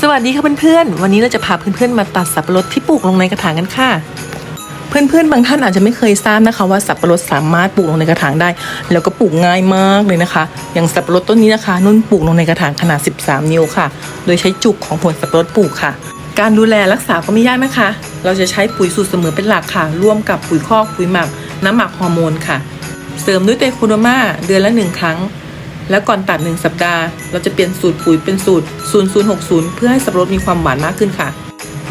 สวัสดีค่ะเพื่อนๆ วันนี้เราจะพาเพื่อนๆมาตัดสับปะรดที่ปลูกลงในกระถางกันค่ะ เพื่อนๆ บางท่านอาจจะไม่เคยทราบนะคะว่าสับปะรดสามารถปลูกลงในกระถางได้ แล้วก็ปลูกง่ายมากเลยนะคะ อย่างสับปะรดต้นนี้นะคะนุ่นปลูกลงในกระถางขนาด 13 นิ้วค่ะ โดยใช้จุกของผลสับปะรดปลูกค่ะ การดูแลรักษาก็ไม่ยากนะคะ เราจะใช้ปุ๋ยสูตรเสมอเป็นหลักค่ะ ร่วมกับปุ๋ยคอกปุ๋ยหมัก น้ำหมักฮอร์โมนค่ะ เสริมด้วยเตโคโดมาเดือนละหนึ่งครั้ง แล้วก่อนตัด 1 สัปดาห์ เราจะเปลี่ยนสูตรปุ๋ยเป็นสูตร 0060 เพื่อให้สับปะรดมีความหวานมากขึ้นค่ะ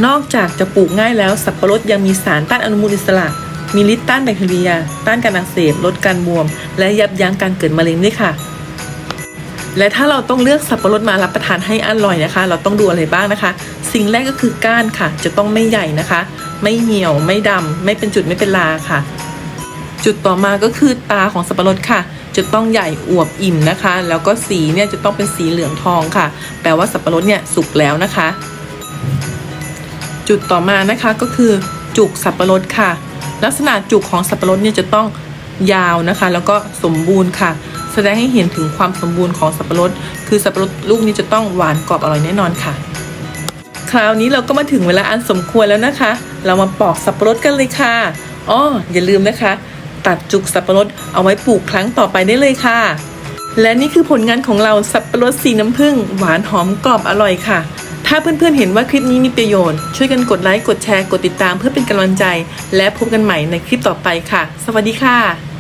นอกจากจะปลูกง่ายแล้วสับปะรดยังมีสารต้านอนุมูลอิสระ มีฤทธิ์ต้านแบคทีเรีย ต้านการอักเสบ ลดการบวม และยับยั้งการเกิดมะเร็งด้วยค่ะ และถ้าเราต้องเลือกสับปะรดมารับประทานให้อร่อยนะคะ เราต้องดูอะไรบ้างนะคะ สิ่งแรกก็คือก้านค่ะ จะต้องไม่ใหญ่นะคะ ไม่เหี่ยว ไม่ดำ ไม่เป็นจุด ไม่เป็นลาค่ะ จุดต่อมาก็คือตาของสับปะรดค่ะ จะต้องใหญ่อวบอิ่มนะคะ แล้วก็สีเนี่ยจะต้องเป็นสีเหลืองทองค่ะ แปลว่าสับปะรดเนี่ยสุกแล้วนะคะ จุดต่อมานะคะก็คือจุกสับปะรดค่ะ ลักษณะจุกของสับปะรดเนี่ยจะต้องยาวนะคะ แล้วก็สมบูรณ์ค่ะ แสดงให้เห็นถึงความสมบูรณ์ของสับปะรด คือสับปะรดลูกนี้จะต้องหวานกรอบอร่อยแน่นอนค่ะ คราวนี้เราก็มาถึงเวลาอันสมควรแล้วนะคะ เรามาปอกสับปะรดกันเลยค่ะอ้ออย่าลืมนะคะ ตัดจุกสับปะรดเอาไว้ปลูกครั้งต่อไปได้เลยค่ะ และนี่คือผลงานของเราสับปะรดสีน้ำผึ้งหวานหอมกรอบอร่อยค่ะ ถ้าเพื่อนๆเห็นว่าคลิปนี้มีประโยชน์ ช่วยกันกดไลค์กดแชร์กดติดตามเพื่อเป็นกำลังใจ และพบกันใหม่ในคลิปต่อไปค่ะ สวัสดีค่ะ